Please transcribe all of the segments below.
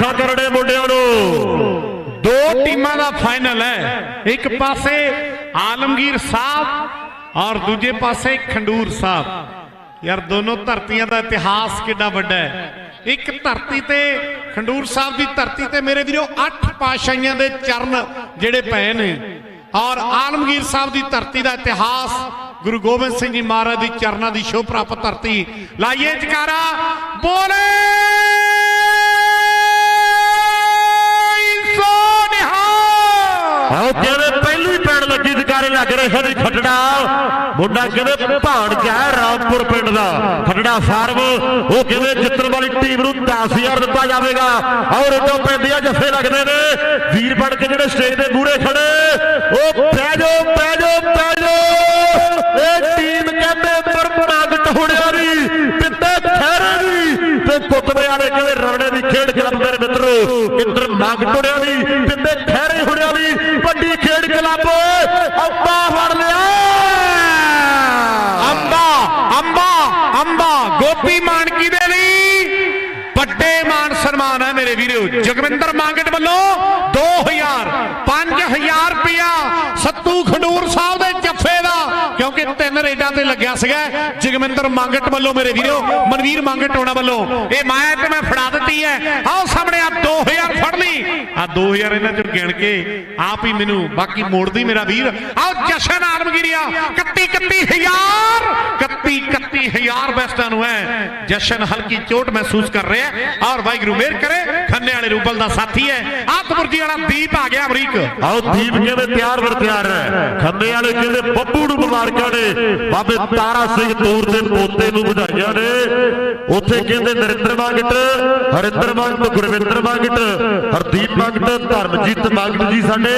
ਮੁਬਾਰਕਾਂ ਕਰਨੇ ਮੁੰਡਿਆਂ ਨੂੰ। ਦੋ ਟੀਮਾਂ ਦਾ ਫਾਈਨਲ ਹੈ। ਇੱਕ ਪਾਸੇ ਆਲਮਗੀਰ ਸਾਹਿਬ ਔਰ ਦੂਜੇ ਪਾਸੇ ਖੰਡੂਰ ਸਾਹਿਬ। ਯਾਰ, ਦੋਨੋਂ ਧਰਤੀਆਂ ਦਾ ਇਤਿਹਾਸ ਕਿੰਨਾ ਵੱਡਾ ਹੈ। ਇੱਕ ਧਰਤੀ ਤੇ, ਖੰਡੂਰ ਸਾਹਿਬ ਦੀ ਧਰਤੀ ਤੇ ਮੇਰੇ ਵੀਰੋ, ਅੱਠ ਪਾਸ਼ਾਈਆਂ ਦੇ ਚਰਨ ਜਿਹੜੇ ਪਏ ਨੇ। ਔਰ ਆਲਮਗੀਰ ਸਾਹਿਬ ਦੀ ਧਰਤੀ ਦਾ ਇਤਿਹਾਸ, ਗੁਰੂ ਗੋਬਿੰਦ ਸਿੰਘ ਜੀ ਮਹਾਰਾਜ ਦੀ ਚਰਨਾਂ ਦੀ ਸ਼ੋਭ ਪ੍ਰਾਪਤ ਧਰਤੀ। ਲਾਈਏ ਜਕਾਰਾ, ਬੋਲੇ! ਲੱਗ ਰਹੇ ਨੇ ਖੱਟੜਾ ਮੁੰਡਾ ਕਹਿੰਦੇ ਭਾਣ ਰਾਮਪੁਰ ਪਿੰਡ ਦਾ? ਖੱਟੜਾ ਫਾਰਮ। ਉਹ ਕਹਿੰਦੇ ਜਿੱਤਣ ਵਾਲੀ ਟੀਮ ਨੂੰ 10000 ਦਿੱਤਾ ਜਾਵੇਗਾ? ਔਰ ਉਦੋਂ ਪੈਂਦੀਆਂ ਜੱਫੇ ਲੱਗਦੇ ਨੇ। ਵੀਰ ਬਣ ਕੇ ਜਿਹੜੇ ਸਟੇਜ ਦੇ ਮੂਹਰੇ ਖੜੇ। ਉਹ ਪੈ ਜਾਓ ਪੈ ਜਾਓ ਪੈ ਜਾਓ। ਇਹ ਟੀਮ ਕਹਿੰਦੇ ਪਰਮਾਗਟ ਹੋਣਿਆ ਦੀ ਪਿੱਤੇ ਖੈਰੇ ਦੀ ਤੇ ਕੁੱਤਵੇ ਵਾਲੇ ਕਹਿੰਦੇ ਰਵੜੇ ਦੀ ਖੇਡ ਕਲੱਬ ਮੇਰੇ ਮਿੱਤਰੋ ਇੰਦਰ ਮੰਗ ਟੁੜਿਆ ਦੀ ਪਿੱਤੇ ਖੈਰੇ ਹੁੜਿਆ ਦੀ ਵੱਡੀ ਖੇਡ ਕਲੱਬ ਅੱਪਾ ਫੜ ਲਿਆ ਅੰਬਾ ਅੰਬਾ ਅੰਬਾ ਗੋਪੀ ਮਾਨਕੀ ਦੇ ਲਈ ਵੱਡੇ ਮਾਨ ਸਨਮਾਨ ਹੈ ਮੇਰੇ ਵੀਰੋ, ਜਗਵਿੰਦਰ ਮਾਂਗਟ ਵੱਲੋਂ 2000 5000 ਰੁਪਇਆ ਸੱਤੂ ਖਡੂਰ ਸਾਹਿਬ ਦੇ ਜੱਫੇ ਦਾ, ਕਿਉਂਕਿ ਤਿੰਨ ਰੇਡਾਂ ਤੇ ਲੱਗਿਆ ਸੀਗਾ। ਜਗਮਿੰਦਰ ਮੰਗਟ ਵੱਲੋਂ ਮੇਰੇ ਵੀਰੋ, ਮਨਵੀਰ ਮੰਗਟ ਹੋਣਾ ਵੱਲੋਂ। ਇਹ ਮਾਇਆ ਤੇ ਮੈਂ ਫੜਾ ਦਿੱਤੀ ਹੈ। ਆਓ ਸਾਹਮਣੇ ਆ 2000 ਫੜ ਲਈ। ਆ 2000 ਇਹਨਾਂ ਚੋਂ ਗਿਣ ਕੇ ਆਪ ਹੀ ਮੈਨੂੰ, ਬਾਕੀ ਮੋੜਦੀ ਮੇਰਾ ਵੀਰ। ਆਓ ਜਸ਼ਨ ਆਲਮਗੀਰੀਆ 31 31000 31 31000 ਬੈਸਟਾਂ ਨੂੰ ਹੈ ਜਸ਼ਨ ਹਲਕੀ ਚੋਟ ਮਹਿਸੂਸ ਕਰ ਰਿਹਾ ਔਰ ਵਾਹਿਗੁਰੂ ਮਿਹਰ ਕਰੇ। ਖੰਨੇ ਵਾਲੇ ਰੂਬਲ ਦਾ ਸਾਥੀ ਹੈ। ਆਤਮੁਰਜੀ ਵਾਲਾ ਦੀਪ ਆ ਗਿਆ ਅਮਰੀਕ। ਆਓ ਦੀਪ ਕਹਿੰਦੇ ਤਿਆਰ ਵਰ ਤਿਆਰ ਹੈ? ਖੰਨੇ ਵਾਲੇ ਕਹਿੰਦੇ ਬੱਬੂ ਨੂੰ ਮੁਬਾਰਕਾਂ ਨੇ ਬਾਬੇ ਤਾਰਾ ਸਿੰਘ ਤੂਰ ਦੇ ਪੋਤੇ ਨੂੰ ਵਧਾਈਆਂ ਨੇ। ਉੱਥੇ ਕਹਿੰਦੇ ਨਰਿੰਦਰ ਮੰਗਟ, ਹਰਿੰਦਰ ਮੰਗਟ, ਗੁਰਵਿੰਦਰ ਮੰਗਟ, ਹਰਦੀਪ ਮੰਗਟ, ਧਰਮਜੀਤ ਮੰਗਟ ਜੀ ਸਾਡੇ,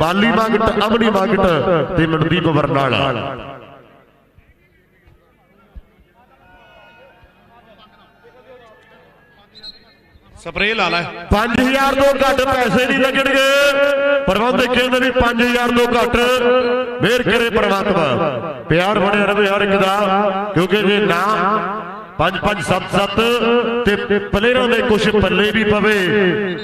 ਬਾਲੀ ਮੰਗਟ, ਅਮਨੀ ਮੰਗਟ ਤੇ ਮਨਦੀਪ ਵਰਨਾਲਾ। ਸਪਰੇਅ ਲਾ ਲੈ। 5000 ਤੋਂ ਘੱਟ ਪੈਸੇ ਨਹੀਂ ਲੱਗਣਗੇ। ਪ੍ਰਬੰਧਕ ਕਹਿੰਦੇ ਵੀ 5000 ਤੋਂ ਘੱਟ। ਮਿਹਰ ਕਰੇ ਪ੍ਰਮਾਤਮਾ। ਪਿਆਰ ਬਣਿਆ ਰਵੇ ਹਰ ਇੱਕ ਦਾ। ਕਿਉਂਕਿ ਜੇ ਨਾ 5 5 7 7 ਤੇ ਪਲੇਅਰਾਂ ਦੇ ਕੁਝ ਪੱਲੇ ਵੀ ਪਵੇ।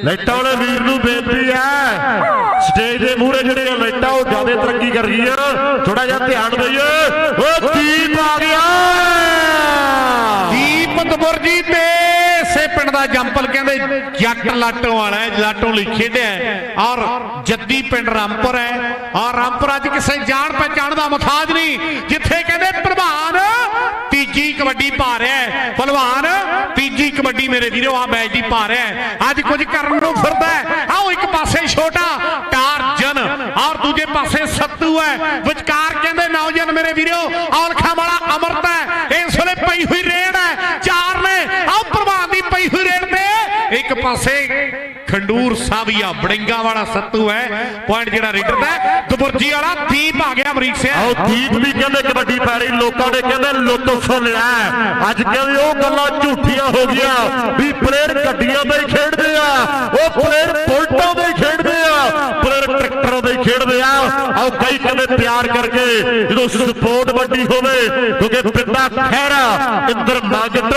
ਲਾਈਟਾਂ ਵਾਲੇ ਵੀਰ ਨੂੰ ਬੇਨਤੀ ਹੈ, ਸਟੇਜ ਦੇ ਮੂਹਰੇ ਜਿਹੜੀਆਂ ਲਾਈਟਾਂ ਉਹ ਜ਼ਿਆਦਾ ਤਰੱਕੀ ਕਰ ਰਹੀਆਂ। ਥੋੜਾ ਜਿਹਾ ਧਿਆਨ ਦਈਏ। ਓ ਦੀਪ ਆ ਗਿਆ ਦੀਪ ਦਬੁਰਜੀ ਤੇ ਸੇ ਪਿੰਡ ਦਾ ਜੰਪਲ ਕਹਿੰਦੇ ਜੱਟ ਲਾਟੋਂ ਵਾਲਾ ਹੈ, ਲਾਟੋਂ ਲਈ ਖੇਡਿਆ ਹੈ। ਔਰ ਜੱਦੀ ਪਿੰਡ ਰਾਮਪੁਰ ਹੈ। ਔਰ ਰਾਮਪੁਰ ਅੱਜ ਕਿਸੇ ਜਾਣ ਪਹਿਚਾਣ ਦਾ ਮੁਤਾਜ ਨਹੀਂ, ਜਿੱਥੇ ਕਹਿੰਦੇ ਪ੍ਰਧਾਨ ਤੀਜੀ ਕਬੱਡੀ ਪਾ ਰਿਹਾ ਹੈ। ਪਹਿਲਵਾਨ ਤੀਜੀ ਕਬੱਡੀ ਮੇਰੇ ਵੀਰੋ ਆ ਮੈਚ ਦੀ ਪਾ ਰਿਹਾ ਹੈ। ਅੱਜ ਕੁਝ ਕਰਨ ਨੂੰ ਫਿਰਦਾ ਹੈ। ਆਓ ਇੱਕ ਪਾਸੇ ਛੋਟਾ ਟਾਰਜਨ, ਔਰ ਦੂਜੇ ਪਾਸੇ ਸੱਤੂ ਹੈ ਵਿਚਕਾਰ ਕਹਿੰਦੇ ਨੌਜਵਾਨ ਮੇਰੇ ਵੀਰੋ ਔਲਖਾਂ ਵਾਲਾ ਅਮਰਤ ਹੈ ਇਸ ਵੇਲੇ ਪਈ ਹੋਈ ਰੇਡ ਹੈ ਚਾਰ ਨੇ ਆਓ ਪ੍ਰਭਾਨ ਦੀ ਪਈ ਹੋਈ ਰੇਡ ਤੇ ਇੱਕ ਪਾਸੇ ਖੰਡੂਰ ਸਾਵੀਆ ਬੜਿੰਗਾ ਵਾਲਾ ਸੱਤੂ ਹੈ। ਪੁਆਇੰਟ ਜਿਹੜਾ ਰੇਡਰ ਦਾ ਦੁਬਰਜੀ ਵਾਲਾ ਦੀਪ ਆ ਗਿਆ ਅਮਰੀਕ ਸਿੰਘ ਆਓ ਦੀਪ ਵੀ ਕਹਿੰਦੇ ਕਬੱਡੀ ਪੈ ਰਹੀ ਲੋਕਾਂ ਨੇ ਕਹਿੰਦੇ ਲੁੱਟਫ ਲਿਆ ਅੱਜ ਕਹਿੰਦੇ ਉਹ ਗੱਲਾਂ ਝੂਠੀਆਂ ਹੋ ਗਈਆਂ, ਵੀ ਪਲੇਅਰ ਗੱਡੀਆਂ ਦੇ ਹੀ ਖੇਡਦੇ ਆ। ਉਹ ਪਲੇਅਰ ਬੁਲਟਾਂ ਦੇ ਹੀ ਖੇਡਦੇ ਆ। ਪਲੇਅਰ ਟਰੈਕਟਰਾਂ ਦੇ ਹੀ ਖੇਡਦੇ ਆ। ਆਓ ਕਈ ਕਹਿੰਦੇ ਪਿਆਰ ਕਰਕੇ ਜਦੋਂ ਸਪੋਰਟ ਵੱਡੀ ਹੋਵੇ, ਕਿਉਂਕਿ ਪਿੰਡਾ ਖਹਿਰਾ ਇੰਦਰ ਮਾਗਟ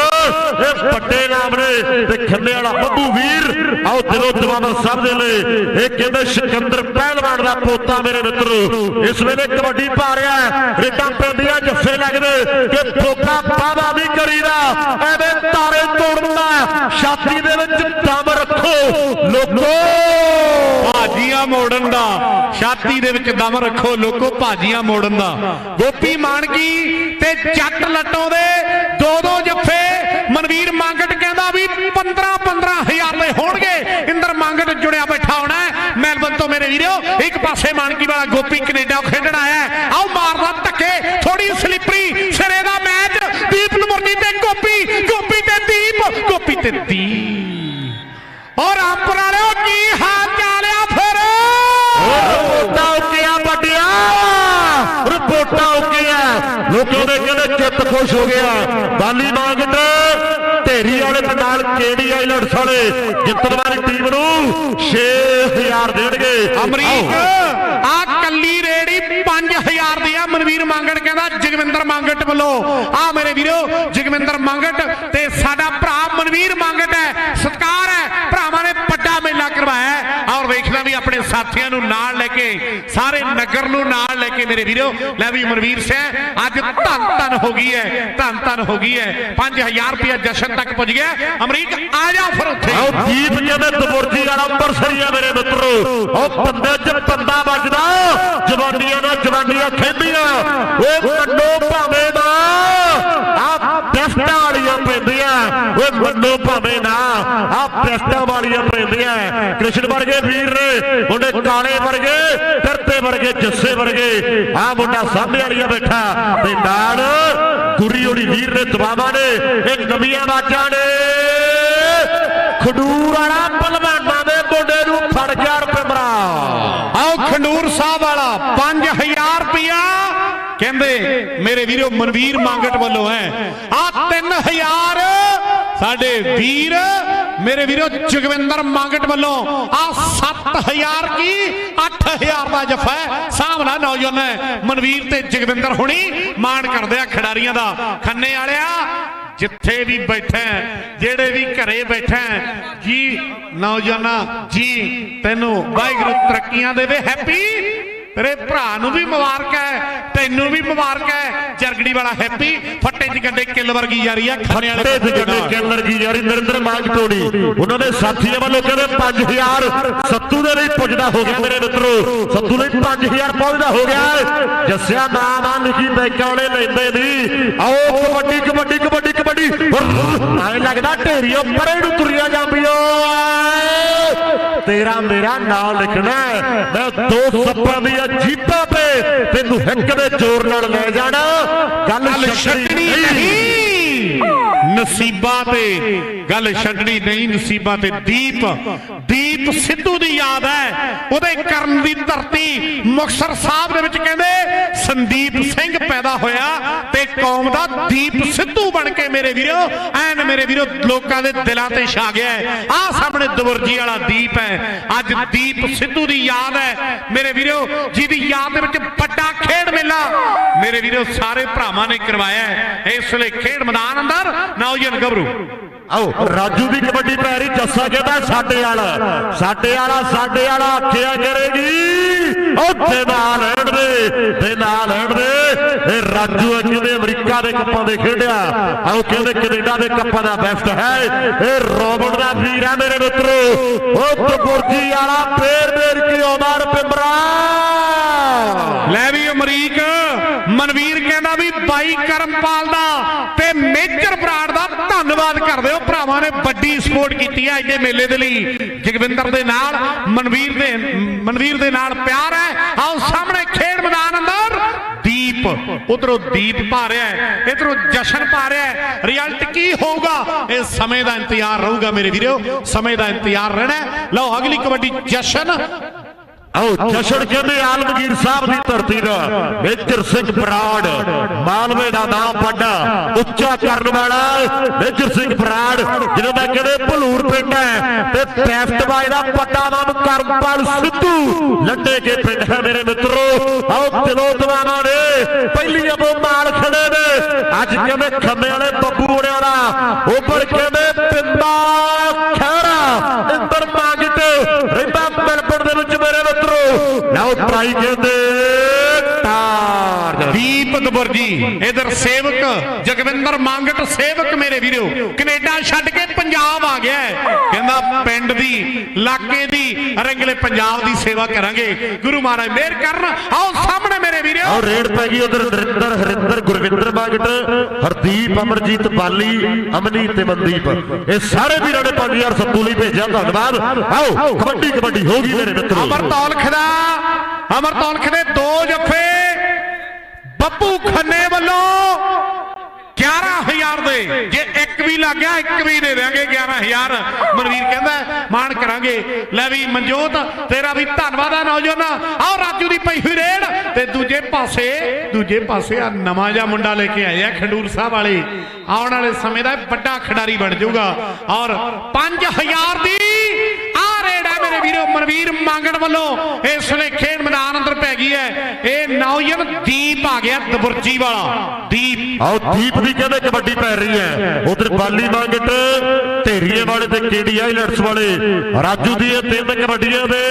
ਇਹ ਵੱਡੇ ਨਾਮ ਨੇ। ਤੇ ਖੰਨੇ ਵਾਲਾ ਬੱਬੂ ਵੀਰ ਆਓ ਜਦੋਂ ਜਵਾਨ ਸਾਹਿਬ ਦੇ ਲਈ ਇਹ ਕਹਿੰਦੇ ਸਿਕੰਦਰ ਪਹਿਲਵਾਨ ਦਾ ਪੋਤਾ ਮੇਰੇ ਮਿੱਤਰੋ, ਇਸ ਵੇਲੇ ਕਬੱਡੀ ਪਾ ਰਿਹਾ ਹੈ। ਪੈਂਦੀਆਂ ਜੱਫੇ ਲੱਗਦੇ ਕਿ ਫੋਕਾ ਪਾਵਾ ਨਹੀਂ ਕਰੀਦਾ, ਐਵੇਂ ਤਾਰੇ ਤੋੜਨਾ ਛਾਤੀ ਦੇ ਵਿੱਚ ਦਮ ਰੱਖੋ, ਲੋਕੋ। ਭਾਜੀਆਂ ਮੋੜਨ ਦਾ, ਛਾਤੀ ਦੇ ਵਿੱਚ ਦਮ ਰੱਖੋ, ਲੋਕੋ, ਭਾਜੀਆਂ ਮੋੜਨ ਦਾ। ਗੋਪੀ ਮਾਨਕੀ ਤੇ ਜੱਟ ਲੱਟੋਂ ਦੇ ਦੋ ਦੋ ਜੱਫੇ ਮਨਵੀਰ ਮੰਗਟ ਕਹਿੰਦਾ ਵੀ 15 15 ਹਜ਼ਾਰ ਦੇ ਹੋਣਗੇ ਇੰਦਰ ਮੰਗਟ ਜੁੜਿਆ ਬੈਠਾ ਹੋਣਾ ਹੈ। ਮੈਲਬਨ ਤੋਂ ਇੱਕ ਪਾਸੇ ਮਾਨਕੀ ਵਾਲਾ ਗੋਪੀ ਕੈਨੇਡਾ ਖੇਡਣ ਆਇਆ ਆਓ ਮਾਰਦਾ ਧੱਕੇ ਥੋੜੀ ਸਲਿੱਪਰੀ ਸਿਰੇ ਦਾ ਮੈਚ। ਦੀਪ ਨਮੁਰਨੀ ਤੇ ਗੋਪੀ ਗੋਪੀ ਤੇ ਦੀਪ, ਗੋਪੀ ਤੇ ਦੀਪ। ਔਰ ਆਪਰ ਵਾਲਿਓ, ਕੀ ਹਾਲ ਚਾਲਿਆ ਫਿਰ? ਰਿਪੋਰਟਾਂ ਉੱਕੀਆਂ ਵੱਡੀਆਂ। ਰਿਪੋਰਟਾਂ ਉੱਕੀਆਂ। ਲੋਕਾਂ ਦੇ ਕਹਿੰਦੇ ਚਿੱਤ ਖੁਸ਼ ਹੋ ਗਿਆ। ਬਾਲੀ ਮਾਂਗਟ ਢੇਰੀ ਵਾਲੇ ਦੇ ਨਾਲ ਕੇਡੀ ਆਈਲੈਂਡਸ ਵਾਲੇ? ਜਿੱਤਣ ਵਾਲੀ ਟੀਮ ਨੂੰ 6000 ਦੇਣਗੇ। ਅਮਰੀਕ। ਆ ਕੱਲੀ ਰੇੜੀ 5000 ਦੀ ਆ। ਮਨਵੀਰ ਮੰਗਟ ਕਹਿੰਦਾ ਜਗਵਿੰਦਰ ਮੰਗਟ ਵੱਲੋਂ। ਆ ਮੇਰੇ ਵੀਰੋ ਜਗਵਿੰਦਰ ਮੰਗਟ ਤੇ ਸਾਡਾ ਭਰਾ ਮਨਵੀਰ ਮੰਗਟ ਹੈ। ਸਤਕਾਰ ਵੀ ਆਪਣੇ ਸਾਥੀਆਂ ਨੂੰ ਨਾਲ ਲੈ ਕੇ, ਸਾਰੇ ਨਗਰ ਨੂੰ ਨਾਲ ਲੈ ਕੇ ਮੇਰੇ ਵੀਰੋ, ਲੈ ਵੀ ਮਨਵੀਰ ਸਿੰਘ ਅੱਜ ਧੰਨ ਧੰਨ ਹੋ ਗਈ ਹੈ, ਧੰਨ ਧੰਨ ਹੋ ਗਈ ਹੈ। 5000 ਰੁਪਇਆ ਜਸ਼ਨ ਤੱਕ ਪੁੱਜ ਗਿਆ। ਅਮਰੀਕ, ਆ ਜਾ ਫਿਰ ਉੱਥੇ। ਆਓ ਦੀਪ ਕਹਿੰਦੇ ਦਬੁਰਜੀ ਵਾਲਾ ਅੰਬਰਸਰੀਆ ਮੇਰੇ ਮਿੱਤਰੋ। ਉਹ ਬੰਦੇ ਚ ਬੰਦਾ ਵੱਜਦਾ, ਜਵਾਨੀਆਂ ਨਾਲ ਜਵਾਨੀਆਂ ਖੇਡੀਆਂ। ਉਹ ਮੰਨੋ ਭਾਵੇਂ ਨਾ, ਆ ਪਿਸਟਾਂ ਵਾਲੀਆਂ ਪੈਂਦੀਆਂ। ਉਹ ਮੰਨੋ ਭਾਵੇਂ ਨਾ, ਆ ਪਿਸਟਾਂ ਵਾਲੀਆਂ ਪੈਂਦੀਆਂ। ਕ੍ਰਿਸ਼ਨ ਵਰਗੇ ਵੀਰ ਨੇ ਮੁੰਡੇ ਕਾਲੇ ਵਰਗੇ, ਫਿਰਤੇ ਵਰਗੇ, ਜੱਸੇ ਵਰਗੇ। ਆ ਮੁੰਡਾ ਸਾਹਮਣੇ ਵਾਲੀਆਂ ਬੈਠਾ। ਤੇ ਨਾਲ ਗੁਰੀ ਹੋਣੀ ਵੀਰ ਨੇ ਦਬਾਵਾਂ ਨੇ, ਇਹ ਨਵੀਆਂ ਬਾਜਾਂ ਨੇ। ਖਡੂਰ ਵਾਲਾ ਪਹਿਲਵਾਨਾਂ ਦੇ ਮੁੰਡੇ ਨੂੰ ਫੜ ਗਿਆ ਰਪਿੰਦਰਾ ਆਓ ਖੰਡੂਰ ਸਾਹਿਬ ਵਾਲਾ 5000 ਰੁਪਇਆ ਕਹਿੰਦੇ, ਮੇਰੇ ਵੀਰੋ ਮਨਵੀਰ ਮੰਗਟ ਵੱਲੋਂ ਹੈ। ਆ 3000 ਸਾਡੇ ਵੀਰ, ਮੇਰੇ ਵੀਰੋ, ਜਗਵਿੰਦਰ ਮੰਗਟ ਵੱਲੋਂ ਆ 7000 ਕੀ? 8000 ਦਾ ਜਫਾ ਸਾਹਮਣਾ ਨੌਜਵਾਨ ਹੈ ਮਨਵੀਰ ਤੇ ਜਗਵਿੰਦਰ ਹੁਣੀ ਮਾਣ ਕਰਦੇ ਆ ਖਿਡਾਰੀਆਂ ਦਾ। ਖੰਨੇ ਵਾਲਿਆ, ਜਿੱਥੇ ਵੀ ਬੈਠਾ ਜਿਹੜੇ ਵੀ ਘਰੇ ਬੈਠਾ ਜੀ ਨੌਜਵਾਨਾ, ਜੀ ਤੈਨੂੰ ਵਾਹਿਗੁਰੂ ਤਰੱਕੀਆਂ ਦੇਵੇ, ਹੈਪੀ ਤੇਰੇ ਭਰਾ ਨੂੰ ਵੀ ਮੁਬਾਰਕ ਹੈ ਤੈਨੂੰ ਵੀ ਮੁਬਾਰਕ ਹੈ। ਜਰਗੜੀ ਵਾਲਾ ਹੈਪੀ ਫੱਟੇ ਚ ਗੱਡੇ ਕਿੱਲ ਵਰਗੀ ਯਾਰੀ ਆ ਖਾਣੇ ਵਾਲੇ ਤੇ ਬੰਦੇ ਜਿਹੜੇ ਨਾਲ। ਕੇਂਦਰ ਕੀ ਯਾਰੀ ਨਰਿੰਦਰ ਮਾਂਗ ਟੋੜੀ ਉਹਨਾਂ ਦੇ ਸਾਥੀਆਂ ਵੱਲੋਂ ਕਹਿੰਦੇ 5000 ਸੱਤੂ ਦੇ ਲਈ ਪੁੱਜਦਾ ਹੋ ਗਿਆ ਮੇਰੇ ਮਿੱਤਰੋ। ਸੱਤੂ ਲਈ 5000 ਪਹੁੰਚਦਾ ਹੋ ਗਿਆ। ਜੱਸਿਆ ਨਾਮ ਆ ਲਿਖੀ ਬੈਂਕਾਂ ਵਾਲੇ ਲੈਂਦੇ ਨਹੀਂ ਆਓ ਕਬੱਡੀ ਕਬੱਡੀ ਕਬੱਡੀ ਕਬੱਡੀ। ਐ ਲੱਗਦਾ ਢੇਰੀਓ ਪਰੇ ਨੂੰ ਤੁਰੀਆਂ ਜਾਂਦੀਆਂ। ਤੇਰਾ ਮੇਰਾ ਨਾਮ ਲਿਖਣਾ। ਮੈਂ ਦੋ ਸੱਪਾਂ ਦੀਆਂ ਜੀਤਾਂ ਤੇ ਤੈਨੂੰ ਹਿੱਕ ਦੇ ਜ਼ੋਰ ਨਾਲ ਲੈ ਜਾਣਾ। ਗੱਲ ਛੱਡਣੀ ਨਹੀਂ। ਨਸੀਬਾਂ ਤੇ ਗੱਲ ਛੱਡਣੀ ਨਹੀਂ, ਨਸੀਬਾਂ ਤੇ ਦੀਪ। ਦੀਪ ਸਿੱਧੂ ਦੀ ਯਾਦ ਹੈ। ਉਹਦੇ ਕਰਨ ਦੀ ਧਰਤੀ ਮੁਕਤਸਰ ਸਾਹਿਬ ਦੇ ਵਿੱਚ ਕਹਿੰਦੇ, ਸੰਦੀਪ ਸਿੰਘ ਪੈਦਾ ਹੋਇਆ ਤੇ ਕੌਮ ਦਾ ਦੀਪ ਸਿੱਧੂ ਬਣ ਕੇ ਮੇਰੇ ਵੀਰੋ, ਐਨ ਮੇਰੇ ਵੀਰੋ, ਲੋਕਾਂ ਦੇ ਦਿਲਾਂ ਤੇ ਛਾ ਗਿਆ ਆਹ ਸਾਹਮਣੇ ਦਵਰਜੀ ਵਾਲਾ ਦੀਪ ਹੈ। ਅੱਜ ਦੀਪ ਸਿੱਧੂ ਦੀ ਯਾਦ ਹੈ। ਮੇਰੇ ਵੀਰੋ, ਜਿਹਦੀ ਯਾਦ ਦੇ ਵਿੱਚ ਵੱਡਾ ਖੇਡ ਮੇਲਾ ਮੇਰੇ ਵੀਰੋ, ਸਾਰੇ ਭਰਾਵਾਂ ਨੇ ਕਰਵਾਇਆ ਇਸ ਵੇਲੇ ਖੇਡ ਮੈਦਾਨ ਅੰਦਰ ਨੌਜਵਾਨ ਗੱਭਰੂ ਆਓ ਰਾਜੂ ਦੀ ਕਬੱਡੀ ਪੈ ਰਹੀ ਜੱਸਾ ਕਹਿੰਦਾ ਸਾਡੇ ਵਾਲਾ ਸਾਡੇ ਵਾਲਾ ਸਾਡੇ ਵਾਲਾ ਆਖਿਆ ਕਰੇਗੀ। ਉੱਥੇ ਨਾਲ ਲੈਣ ਦੇ ਤੇ ਨਾਲ ਲੈਣ ਦੇ ਇਹ ਰਾਜੂ ਆ ਕਹਿੰਦੇ ਅਮਰੀਕਾ ਦੇ ਕੱਪਾਂ ਦੇ ਖੇਡਿਆ। ਆਓ ਕਹਿੰਦੇ ਕੈਨੇਡਾ ਦੇ ਕੱਪਾਂ ਦਾ ਬੈਸਟ ਹੈ। ਇਹ ਰੋਬਟ ਦਾ ਵੀਰ ਆ ਮੇਰੇ ਮਿੱਤਰੋ। ਉਹ ਤਪੁਰਜੀ ਵਾਲਾ ਫੇਰ ਮੇਰ ਕੇ ਆਉਂਦਾ ਰਪਿੰਬਰਾ ਲੈ ਵੀ ਅਮਰੀਕ। ਮਨਵੀਰ ਕਹਿੰਦਾ ਵੀ ਬਾਈ ਕਰਮਪਾਲ ਦਾ ਤੇ ਮੇਜਰ ਬਰਾੜ ਦਾ ਧੰਨਵਾਦ ਕਰਦੇ ਹੋ। ਭਰਾਵਾਂ ਨੇ ਵੱਡੀ ਸਪੋਰਟ ਕੀਤੀ ਹੈ ਅੱਜ ਦੇ ਮੇਲੇ ਦੇ ਲਈ। ਜਗਵਿੰਦਰ ਦੇ ਨਾਲ, ਮਨਵੀਰ ਦੇ ਮਨਵੀਰ ਦੇ ਨਾਲ ਪਿਆਰ ਹੈ। ਆਓ ਸਾਹਮਣੇ ਖੇਡ ਮੈਦਾਨ ਅੰਦਰ। ਦੀਪ, ਉਧਰੋਂ ਦੀਪ ਪਾ ਰਿਹਾ ਹੈ। ਇਧਰੋਂ ਜਸ਼ਨ ਭਾ ਰਿਹਾ ਹੈ। ਰਿਜ਼ਲਟ ਕੀ ਹੋਊਗਾ? ਇਹ ਸਮੇਂ ਦਾ ਇੰਤਜ਼ਾਰ ਰਹੂਗਾ ਮੇਰੇ ਵੀਰੋ। ਸਮੇਂ ਦਾ ਇੰਤਜ਼ਾਰ ਰਹਿਣਾ ਲਓ ਅਗਲੀ ਕਬੱਡੀ ਜਸ਼ਨ। ਆਓ ਜਸ਼ਨ ਕਹਿੰਦੇ ਆਲਮਗੀਰ ਸਾਹਿਬ ਦੀ ਧਰਤੀ ਦਾ। ਮੇਜਰ ਸਿੰਘ ਬਰਾੜ ਮਾਲਵੇ ਦਾ ਨਾਮ ਵੱਡਾ ਉੱਚਾ ਕਰਨ ਵਾਲਾ ਮੇਜਰ ਸਿੰਘ ਬਰਾੜ ਜਿਹਨਾਂ ਦਾ ਕਹਿੰਦੇ ਭਲੂਰ ਪਿੰਡ ਹੈ। ਤੇ ਪੈਫਟਵਾਈ ਦਾ ਵੱਡਾ ਨਾਮ ਕਰਮਪਾਲ ਸਿੱਧੂ। ਲੱਡੇ ਕੇ ਪਿੰਡ ਹੈ ਮੇਰੇ ਮਿੱਤਰੋ। ਆਓ ਦਵਾਵਾਂ ਨੇ ਪਹਿਲੀ ਅਬੋ ਮਾਲ ਖੜੇ ਨੇ। ਅੱਜ ਕਹਿੰਦੇ ਖੰਮੇ ਵਾਲੇ ਬੱਬੂ ਬੋੜਿਆਂ ਦਾ। ਉੱਪਰ ਕਹਿੰਦੇ ਪਿੰਦਾ ਖਹਿਰਾ ਇੰਦਰ ਮਾਗਟ ਰਹਿੰਦਾ ਮਿਲਪੁਰ ਦੇ ਵਿੱਚ ਮੇਰੇ ਮਿੱਤਰੋ ਲਓ ਟਰਾਈ ਕਹਿੰਦੇ ਟਾਰ ਦੀਪ ਦਬੁਰਜੀ ਇਧਰ ਸੇਵਕ ਜਗਵਿੰਦਰ ਮੰਗਟ ਸੇਵਕ ਮੇਰੇ ਵੀਰੋ ਕੈਨੇਡਾ ਛੱਡ ਕੇ ਪੰਜਾਬ ਆ ਗਿਆ। ਕਹਿੰਦਾ ਪਿੰਡ ਦੀ ਇਲਾਕੇ ਦੀ ਰੰਗਲੇ ਪੰਜਾਬ ਦੀ ਸੇਵਾ ਕਰਾਂਗੇ। ਗੁਰੂ ਮਹਾਰਾਜ ਮਿਹਰ ਕਰਨ। ਆਓ ਸਾਹਮਣੇ ਮੇਰੇ ਵੀਰੋ। ਔਰ ਰੇਡ ਪੈ ਗਈ ਉਧਰ ਨਰਿੰਦਰ ਹਰਿੰਦਰ ਗੁਰਵਿੰਦਰ ਮਾਗਟ ਹਰਦੀਪ ਅਮਰਜੀਤ ਬਾਲੀ ਅਮਨੀ ਤੇ ਮਨਦੀਪ। ਇਹ ਸਾਰੇ ਵੀਰਾਂ ਨੇ 5000 ਸੱਤੂ ਲਈ ਭੇਜਿਆ ਧੰਨਵਾਦ। ਆਓ ਕਬੱਡੀ ਕਬੱਡੀ ਹੋ ਗਈ ਮੇਰੇ ਮਿੱਤਰੋ। ਅਮਰਤੌਲ ਖਦਾ ਅਮਰ ਅਮਰਤੌਲ ਦੇ ਦੋ ਜੱਫੇ। ਬੱਬੂ ਖੰਨੇ ਵੱਲੋਂ 11000 ਦੇ। ਜੇ ਇੱਕ ਵੀ ਲੱਗ ਗਿਆ, ਇੱਕ ਵੀ ਦੇ ਦੇਾਂਗੇ 11000 ਮਨਵੀਰ ਕਹਿੰਦਾ, ਮਾਣ ਕਰਾਂਗੇ। ਲੈ ਵੀ ਮਨਜੋਤ, ਤੇਰਾ ਵੀ ਧੰਨਵਾਦ ਆ ਨੌਜਵਾਨਾ। ਆਓ ਰਾਜੂ ਦੀ ਪਈ ਹੋਈ ਰੇਡ। ਤੇ ਦੂਜੇ ਪਾਸੇ ਦੂਜੇ ਪਾਸੇ ਆ ਨਵਾਂ ਜਿਹਾ ਮੁੰਡਾ ਲੈ ਕੇ ਆਏ ਆ ਖੰਡੂਰ ਸਾਹਿਬ ਵਾਲੇ। ਆਉਣ ਵਾਲੇ ਸਮੇਂ ਦਾ ਵੱਡਾ ਖਿਡਾਰੀ ਬਣ ਜਾਊਗਾ। ਔਰ 5000 ਦੀ ਆ ਰੇਡ ਹੈ ਮੇਰੇ ਵੀਰੋ, ਮਨਵੀਰ ਮੰਗਣ ਵੱਲੋਂ। ਇਸ ਵੇਲੇ ਖੇਡ ਗਿਆ ਦਬੁਰਜੀ ਵਾਲਾ ਦੀਪ ਆਓ ਦੀਪ ਦੀ ਕਹਿੰਦੇ ਕਬੱਡੀ ਪੈ ਰਹੀ ਹੈ। ਉਧਰ ਬਾਲੀ ਮੰਗਟ ਢੇਰੀਏ ਵਾਲੇ ਤੇ ਕੇਡੀ ਆਈਲੈਟਸ ਵਾਲੇ। ਰਾਜੂ ਦੀ ਇਹ ਤਿੰਨ ਕਬੱਡੀਆਂ ਦੇ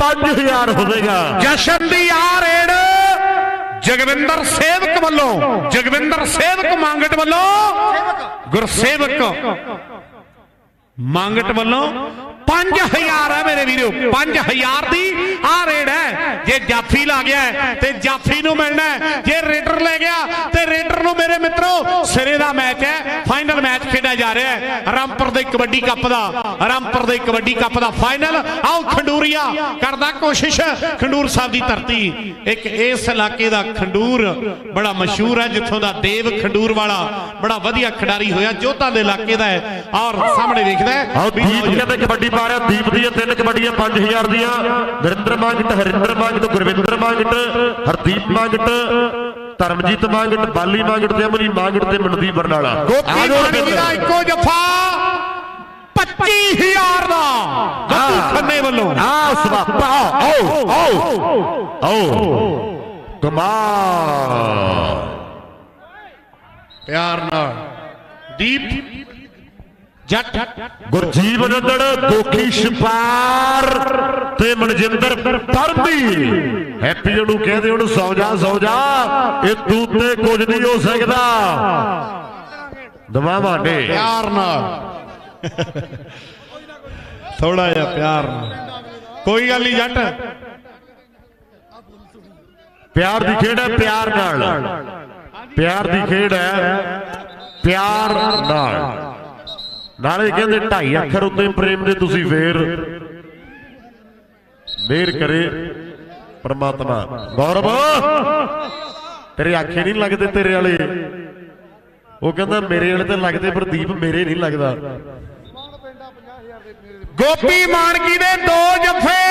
5000 ਹੋਵੇਗਾ। ਜਸ਼ਨ ਦੀ ਆ ਰੇਡ ਜਗਵਿੰਦਰ ਸੇਵਕ ਵੱਲੋਂ ਜਗਵਿੰਦਰ ਸੇਵਕ ਮੰਗਟ ਵੱਲੋਂ ਗੁਰਸੇਵਕ ਮੰਗਟ ਵੱਲੋਂ 5000 ਹੈ ਮੇਰੇ ਵੀਰੋ 5000 ਦੀ ਆ ਜੇ ਜਾਫੀ ਲਾ ਗਿਆ ਤੇ ਜਾਫੀ ਨੂੰ ਮਿਲਣਾ ਹੈ। ਜੇ ਰੇਡਰ ਲੈ ਗਿਆ ਤੇ ਰੇਡਰ ਨੂੰ ਮੇਰੇ ਮਿੱਤਰੋ ਸਿਰੇ ਦਾ ਮੈਚ ਹੈ। ਫਾਈਨਲ ਮੈਚ ਖੇਡਿਆ ਜਾ ਰਿਹਾ ਹੈ। ਰਾਮਪੁਰ ਦੇ ਕਬੱਡੀ ਕੱਪ ਦਾ ਰਾਮਪੁਰ ਦੇ ਕਬੱਡੀ ਕੱਪ ਦਾ ਫਾਈਨਲ ਆਓ ਖੰਡੂਰੀਆ ਕਰਦਾ ਕੋਸ਼ਿਸ਼। ਖੰਡੂਰ ਸਾਹਿਬ ਦੀ ਧਰਤੀ ਇੱਕ ਇਸ ਇਲਾਕੇ ਦਾ ਖੰਡੂਰ ਬੜਾ ਮਸ਼ਹੂਰ ਹੈ ਜਿੱਥੋਂ ਦਾ ਦੇਵ ਖੰਡੂਰ ਵਾਲਾ ਬੜਾ ਵਧੀਆ ਖਿਡਾਰੀ ਹੋਇਆ। ਜੋਧਾ ਦੇ ਇਲਾਕੇ ਦਾ ਹੈ ਔਰ ਸਾਹਮਣੇ ਵੇਖਦਾ ਹੈ ਦੀਪ ਕਹਿੰਦੇ ਕਬੱਡੀ ਪਾ ਰਿਹਾ। ਦੀਪ ਦੀਆਂ ਤਿੰਨ ਕਬੱਡੀਆਂ 5000 ਦੀਆਂ। ਨਰਿੰਦਰ ਮੰਗਟ ਹਰਿੰਦਰ ਮੰਗਟ ਗੁਰਵਿੰਦਰ ਮੰਗਟ ਹਰਦੀਪ ਮੰਗਟ ਧਰਮਜੀਤ ਮੰਗਟ ਬਾਲੀ ਮੰਗਟ ਤੇ ਅਮਰੀ ਮੰਗਟ ਤੇ ਮਨਦੀਪ ਬਰਨਾਲਾ ਗੋਪੀ ਦਾ ਇੱਕੋ ਜਫਾ 25000 ਦਾ। ਗੱਗੂ ਖੰਨੇ ਵੱਲੋਂ। ਆ ਸਵਾਪਾ ਆਓ ਆਓ ਆਓ। ਕਮਾਲ। ਪਿਆਰ ਨਾਲ। ਦੀਪ ਜੱਟ ਗੁਰਜੀਵ ਨੰਦੜ ਗੋਖੀ ਛਪਾਰ ਤੇ ਮਨਜਿੰਦਰ ਪਰਦੀ। ਹੈਪੀ ਨੂੰ ਕਹਿੰਦੇ ਉਹਨੂੰ ਸੌ ਜਾ ਸੌ ਜਾ ਇਹ ਤੂੰ ਤੇ ਕੁਝ ਨਹੀਂ ਹੋ ਸਕਦਾ। ਦਵਾਵਾਂ ਨੇ ਪਿਆਰ ਨਾਲ। ਥੋੜਾ ਜਿਹਾ ਪਿਆਰ ਨਾਲ। ਕੋਈ ਗੱਲ ਨਹੀਂ ਜੱਟ। ਪਿਆਰ ਦੀ ਖੇਡ ਹੈ ਪਿਆਰ ਨਾਲ। ਪਿਆਰ ਦੀ ਖੇਡ ਹੈ ਪਿਆਰ ਨਾਲ। ਨਾਲੇ ਕਹਿੰਦੇ ਢਾਈ ਅੱਖਰ ਉੱਤੇ ਪ੍ਰੇਮ ਦੇ ਤੁਸੀਂ ਫੇਰ। ਮਿਹਰ ਕਰੇ ਪ੍ਰਮਾਤਮਾ। ਗੌਰਵ ਤੇਰੇ ਆਖੇ ਨਹੀਂ ਲੱਗਦੇ ਤੇਰੇ ਵਾਲੇ। ਉਹ ਕਹਿੰਦਾ ਮੇਰੇ ਵਾਲੇ ਤੇ ਲੱਗਦੇ ਪਰ ਦੀਪ ਮੇਰੇ ਨਹੀਂ ਲੱਗਦਾ। ਗੋਪੀ ਮਾਨਕੀ ਦੇ ਦੋ ਜਫੇ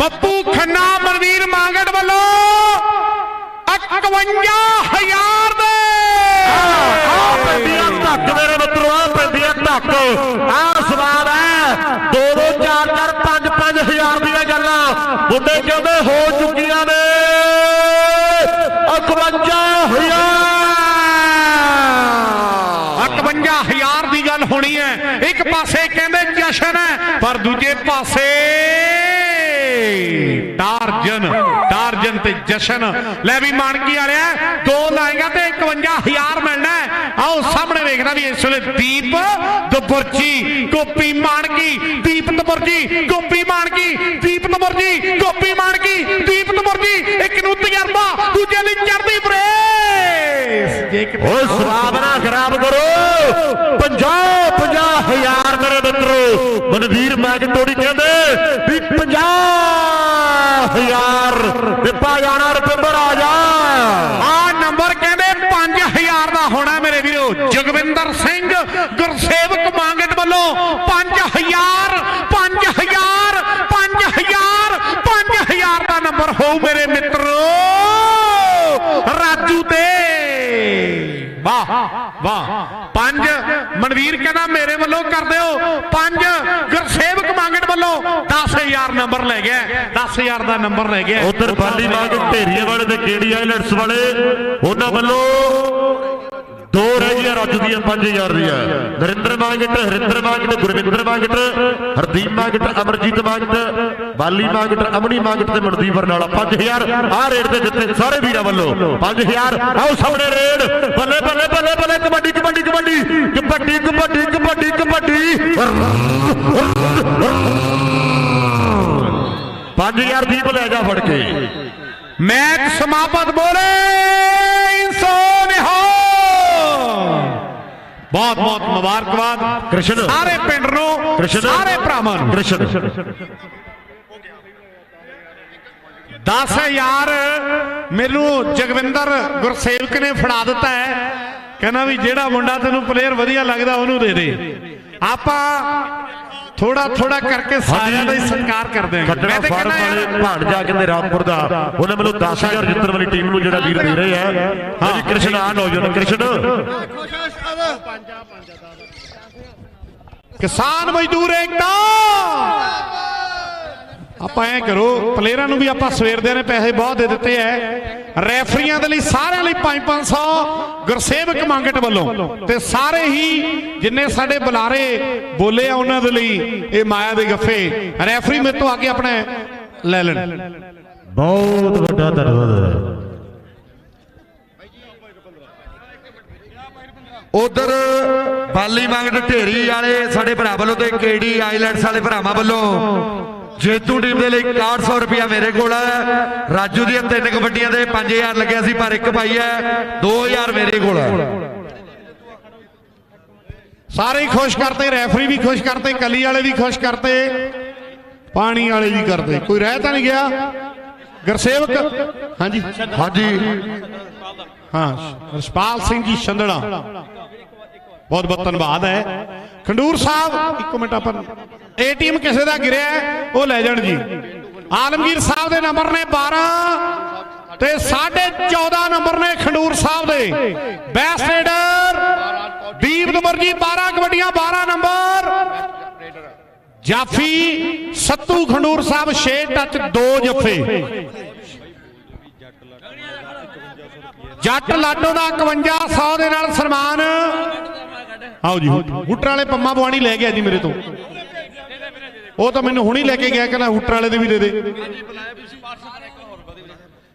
ਬੱਬੂ ਖੰਨਾ ਮਨਵੀਰ ਮਾਂਗੜ ਵੱਲੋਂ 51000 ਦੇ। ਆ ਪੈਂਦੀਆਂ ਧੱਕ ਮੇਰੇ ਮਿੱਤਰੋ ਆ ਆ ਸਵਾਲ ਹੈ। ਦੋ ਦੋ ਚਾਰ ਚਾਰ ਪੰਜ ਪੰਜ ਹਜ਼ਾਰ ਦੀਆਂ ਗੱਲਾਂ। ਮੁੰਡੇ ਕਹਿੰਦੇ ਹੋ ਚੁੱਕੀਆਂ ਨੇ। 51000 51000 ਦੀ ਗੱਲ ਹੋਣੀ ਹੈ। ਇੱਕ ਪਾਸੇ ਕਹਿੰਦੇ ਜਸ਼ਨ ਹੈ, ਪਰ ਦੂਜੇ ਪਾਸੇ ਟਾਰਜਨ। ਟਾਰਜਨ ਤੇ ਜਸ਼ਨ। ਲੈ ਵੀ ਮਾਨਕੀ ਆ ਰਿਹਾ ਹੈ। ਦੋ ਲਾਏਗਾ ਤੇ 51000 ਮਿਲਣਾ ਹੈ। ਆਓ ਸਾਹਮਣੇ ਵੇਖਦਾ ਵੀ ਇਸ ਵੇਲੇ ਦੀਪ ਦਬੁਰਜੀ ਗੋਪੀ ਮਾਨਕੀ ਦੀਪ ਦਬੁਰਜੀ ਗੋਪੀ ਮਾਨਕੀ ਦੀਪ ਦਬੁਰਜੀ ਗੋਪੀ ਮਾਨਕੀ ਦੀਪ ਦਬੁਰਜੀ ਇੱਕ ਨੂੰ ਤਜਰਬਾ ਦੂਜੇ ਲਈ ਚੜਦੀ ਬਰੇਸ ਜੇ ਸਵਾਬ ਨਾ ਖਰਾਬ ਕਰੋ। 50 50 ਹਜ਼ਾਰ ਮੇਰੇ ਮਿੱਤਰੋ ਮਨਵੀਰ ਮੈਗਟੋੜੀ ਕਹਿੰਦੇ ਵੀ 50 ਹਜ਼ਾਰ ਦਿੱਤਾ ਜਾਣਾ ਰੁਪਿੰਦਰ ਆ ਜਾ ਆ ਨੰਬਰ ਕਹਿੰਦੇ 5000 ਦਾ ਹੋਣਾ ਮੇਰੇ ਵੀਰੋ ਜਗਵਿੰਦਰ ਸਿੰਘ ਗੁਰਸੇਵਕ ਮੰਗਟ ਵੱਲੋਂ 5000 5000 5000 5000 ਦਾ ਨੰਬਰ ਹੋਊ ਮੇਰੇ ਮਿੱਤਰੋ। ਰਾਜੂ ਤੇ। ਵਾਹ ਵਾਹ। ਪੰਜ, ਮਨਵੀਰ ਕਹਿੰਦਾ ਮੇਰੇ ਵੱਲੋਂ ਕਰ ਦਿਓ। ਪੰਜ, ਗੁਰਸੇਵਕ ਮੰਗਣ ਵੱਲੋਂ 10000 ਨੰਬਰ ਲੈ ਗਿਆ। 10000 ਦਾ ਨੰਬਰ ਲੈ ਗਿਆ। ਉਧਰ ਬਾਲੀ ਢੇਰੀਏ ਵਾਲੇ ਤੇ ਕੇਡੀ ਆਈਲੈਂਡਸ ਵਾਲੇ? ਉਹਨਾਂ ਵੱਲੋਂ ਦੋ ਰਹਿ ਗਈਆਂ ਰਾਜੂ ਦੀਆਂ 5000 ਦੀਆਂ। ਨਰਿੰਦਰ ਮਾਂਗਟ ਹਰਿੰਦਰ ਮਾਂਗਟ ਗੁਰਵਿੰਦਰ ਮਾਂਗਟ ਹਰਦੀਪ ਮਾਂਗਟ ਅਮਰਜੀਤ ਮਾਂਗਟ ਬਾਲੀ ਮਾਂਗਟ ਅਮਣੀ ਮਾਂਗਟ ਤੇ ਮਨਦੀਪ ਬਰਨਾਲਾ 5000 ਆਹ ਰੇਡ ਤੇ ਜਿੱਤੇ ਸਾਰੇ ਵੀਰਾਂ ਵੱਲੋਂ। 5000 ਆਓ ਸਾਹਮਣੇ ਰੇਡ। ਬੱਲੇ ਬੱਲੇ ਬੱਲੇ ਬੱਲੇ, ਕਬੱਡੀ ਕਬੱਡੀ ਕਬੱਡੀ। ਕਬੱਡੀ ਕਬੱਡੀ ਕਬੱਡੀ ਕਬੱਡੀ। 5000 ਦੀਪ ਲੈ ਜਾ ਫੜ ਕੇ। ਮੈਚ ਸਮਾਪਤ, ਬੋਲੇ! ਬਹੁਤ ਬਹੁਤ ਮੁਬਾਰਕਬਾਦ। ਕ੍ਰਿਸ਼ਨ। ਸਾਰੇ ਪਿੰਡ ਨੂੰ ਕ੍ਰਿਸ਼ਨ। ਸਾਰੇ ਭਰਾਵਾਂ ਨੂੰ। ਕ੍ਰਿਸ਼ਨ। 10000 ਮੈਨੂੰ ਜਗਵਿੰਦਰ ਗੁਰਸੇਵਕ ਨੇ ਫੜਾ ਦਿੱਤਾ ਹੈ। ਕਹਿੰਦਾ ਵੀ ਜਿਹੜਾ ਮੁੰਡਾ ਤੈਨੂੰ ਪਲੇਅਰ ਵਧੀਆ ਲੱਗਦਾ ਉਹਨੂੰ ਦੇ ਦੇ। ਆਪਾਂ ਥੋੜਾ ਥੋੜਾ ਕਰਕੇ ਸਾਰਿਆਂ ਦਾ ਹੀ ਸਤਿਕਾਰ ਕਰਦੇ ਹਾਂ ਖੱਟੜਾ ਤੇ ਫਾਰਮ ਵਾਲੇ ਭਾਣਜਾ ਕਹਿੰਦੇ ਰਾਮਪੁਰ ਦਾ। ਉਹਨਾਂ ਮੈਨੂੰ 10000 ਜਿੱਤਣ ਵਾਲੀ ਟੀਮ ਨੂੰ ਜਿਹੜਾ ਵੀਰ ਦੇ ਰਹੇ ਆ। ਹਾਂ। ਕ੍ਰਿਸ਼ਨ ਆ ਨੌਜਵਾਨ ਕ੍ਰਿਸ਼ਨ। ਕਿਸਾਨ ਮਜ਼ਦੂਰ ਏਕਤਾ! ਆਪਾਂ ਐ ਕਰੋ ਪਲੇਅਰਾਂ ਨੂੰ ਵੀ ਆਪਾਂ ਸਵੇਰ ਦੇ ਨੇ ਪੈਸੇ ਬਹੁਤ ਦੇ ਦਿੱਤੇ ਐ। ਰੈਫਰੀਆਂ ਦੇ ਲਈ ਸਾਰਿਆਂ ਲਈ 5-500 ਗੁਰਸੇਵਕ ਮੰਗਟ ਵੱਲੋਂ। ਤੇ ਸਾਰੇ ਹੀ ਜਿੰਨੇ ਸਾਡੇ ਬੁਲਾਰੇ ਬੋਲੇ ਆ ਉਹਨਾਂ ਦੇ ਲਈ ਇਹ ਮਾਇਆ ਦੇ ਗੱਫੇ। ਰੈਫਰੀ ਮੇਰੇ ਤੋਂ ਆ ਕੇ ਆਪਣਾ ਲੈ ਲੈਣ। ਬਹੁਤ ਵੱਡਾ ਧੰਨਵਾਦ। ਉਧਰ ਬਾਲੀ ਮੰਗਟ ਢੇਰੀ ਵਾਲੇ ਸਾਡੇ ਭਰਾ ਵੱਲੋਂ ਤੇ ਕੇਡੀ ਆਈਲੈਂਡਸ ਵਾਲੇ ਭਰਾਵਾਂ ਵੱਲੋਂ ਜੇਤੂ ਟੀਮ ਦੇ ਲਈ 6100 ਰੁਪਇਆ ਮੇਰੇ ਕੋਲ ਹੈ ਰਾਜੂ ਦੀਆਂ ਤਿੰਨ ਕਬੱਡੀਆਂ ਦੇ 5000 ਲੱਗਿਆ ਸੀ ਪਰ ਇੱਕ ਪਾਈ ਹੈ 2000 ਮੇਰੇ ਕੋਲ ਹੈ। ਸਾਰੇ ਹੀ ਖੁਸ਼ ਕਰਤੇ ਰੈਫਰੀ ਵੀ ਖੁਸ਼ ਕਰਤੇ ਕਲੀ ਵਾਲੇ ਵੀ ਖੁਸ਼ ਕਰਤੇ ਪਾਣੀ ਵਾਲੇ ਵੀ ਕਰਦੇ। ਕੋਈ ਰਹਿ ਤਾਂ ਨਹੀਂ ਗਿਆ? ਗੁਰਸੇਵਕ? ਹਾਂਜੀ। ਹਾਂਜੀ। ਹਾਂ ਰਸ਼ਪਾਲ ਸਿੰਘ ਜੀ ਛੰਦੜਾ। ਬਹੁਤ ਬਹੁਤ ਧੰਨਵਾਦ ਹੈ। ਖੰਡੂਰ ਸਾਹਿਬ ਇੱਕ ਮਿੰਟ ਆਪਾਂ ਏਟੀਐਮ ਕਿਸੇ ਦਾ ਗਿਰਿਆ ਉਹ ਲੈ ਜਾਣ ਜੀ। ਆਲਮਗੀਰ ਸਾਹਿਬ ਦੇ ਨੰਬਰ ਨੇ 12 ਤੇ 14.5 ਨੰਬਰ ਨੇ ਖੰਡੂਰ ਸਾਹਿਬ ਦੇ। ਬੈਸਟ ਰੇਡਰ ਦੀਪ ਨੰਬਰ ਜੀ 12 ਕਬੱਡੀਆਂ 12 ਨੰਬਰ। ਜਾਫੀ ਸੱਤੂ ਖੰਡੂਰ ਸਾਹਿਬ 6 ਟੱਚ 2 ਜੱਫੇ। ਜੱਟ ਲਾਡੋ ਦਾ 5100 ਦੇ ਨਾਲ ਸਨਮਾਨ। ਆਓ ਜੀ, ਹੁੱਟਰ ਵਾਲੇ ਪੰਮਾ ਬਵਾਨੀ ਲੈ ਗਿਆ ਜੀ ਮੇਰੇ ਤੋਂ। ਉਹ ਤਾਂ ਮੈਨੂੰ ਹੁਣੀ ਲੈ ਕੇ ਗਿਆ ਕਹਿੰਦਾ ਹੁੱਟਰ ਵਾਲੇ ਦੇ ਵੀ ਦੇ ਦੇ।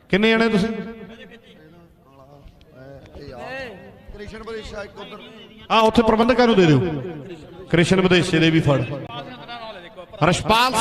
ਕਿੰਨੇ ਜਣੇ ਤੁਸੀਂ? ਕ੍ਰਿਸ਼ਨ ਬਰੇਸ਼ਾ ਇੱਕ ਉਧਰ। ਆ ਉੱਥੇ ਪ੍ਰਬੰਧਕਾਂ ਨੂੰ ਦੇ ਦਿਓ। ਕ੍ਰਿਸ਼ਨ ਵਿਦੇਸ਼ੀ ਦੇ ਵੀ ਫੜ। ਰਸ਼ਪਾਲ